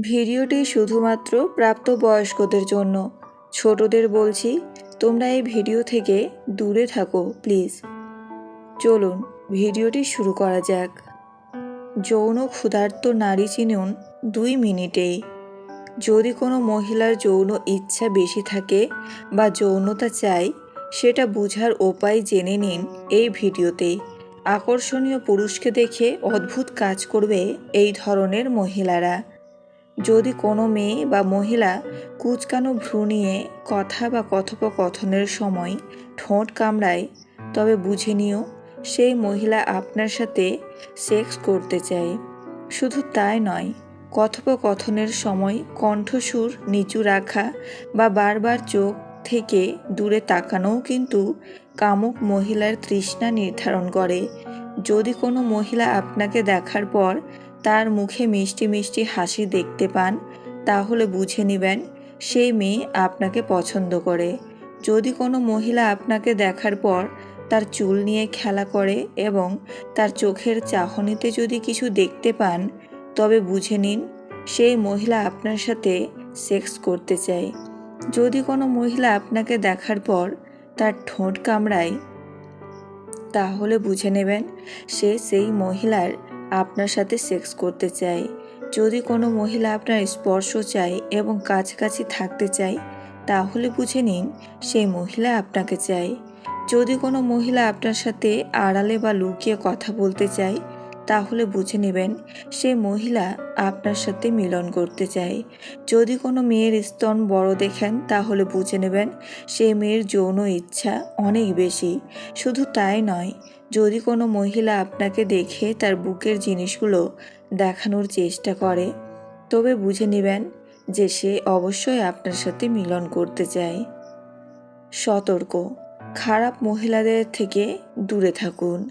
ভিডিওটি শুধুমাত্র প্রাপ্তবয়স্কদের জন্য। ছোটদের বলছি, তোমরা এই ভিডিও থেকে দূরে থাকো, প্লিজ। চলুন, ভিডিওটি শুরু করা যাক। যৌন ক্ষুধার্ত নারী চিনুন দুই মিনিটেই। যদি কোনো মহিলার যৌন ইচ্ছা বেশি থাকে বা যৌনতা চাই, সেটা বোঝার উপায় জেনে নিন এই ভিডিওতে। আকর্ষণীয় পুরুষকে দেখে অদ্ভুত কাজ করবে এই ধরনের মহিলারা। যদি কোনো মেয়ে বা মহিলা কুচকানো ভ্রু নিয়ে কথা বা কথোপকথনের সময় ঠোঁট কামড়ায়, তবে বুঝে নিও, সেই মহিলা আপনার সাথে সেক্স করতে চায়। শুধু তাই নয়, কথোপকথনের সময় কণ্ঠসুর নিচু রাখা বা বারবার চোখ থেকে দূরে তাকানোও কিন্তু কামুক মহিলার তৃষ্ণা নির্ধারণ করে। যদি কোনো মহিলা আপনাকে দেখার পর তার মুখে মিষ্টি মিষ্টি হাসি দেখতে পান, তাহলে বুঝে নেবেন সেই মেয়ে আপনাকে পছন্দ করে। যদি কোনো মহিলা আপনাকে দেখার পর তার চুল নিয়ে খেলা করে এবং তার চোখের চাহনিতে যদি কিছু দেখতে পান, তবে বুঝে নিন সেই মহিলা আপনার সাথে সেক্স করতে চায়। যদি কোনো মহিলা আপনাকে দেখার পর তার ঠোঁট কামড়ায়, তাহলে বুঝে নেবেন সে সেই মহিলার আপনার সাথে সেক্স করতে চাই। যদি কোনো মহিলা আপনার স্পর্শ চায় এবং কাছাকাছি থাকতে চায়, তাহলে বুঝে নিন সেই মহিলা আপনাকে চায়। যদি কোনো মহিলা আপনার সাথে আড়ালে বা লুকিয়ে কথা বলতে চায় তাহলে বুঝে নেবেন, সে মহিলা আপনার সাথে মিলন করতে চায়। যদি কোনো মেয়ের স্তন বড় দেখেন, তাহলে বুঝে নেবেন, সে মেয়ের যৌন ইচ্ছা অনেক বেশি। শুধু তাই নয়, যদি কোনো মহিলা আপনাকে দেখে তার বুকের জিনিসগুলো দেখানোর চেষ্টা করে, তবে বুঝে নেবেন যে সে অবশ্যই আপনার সাথে মিলন করতে চায়। সতর্ক, খারাপ মহিলাদের থেকে দূরে থাকুন।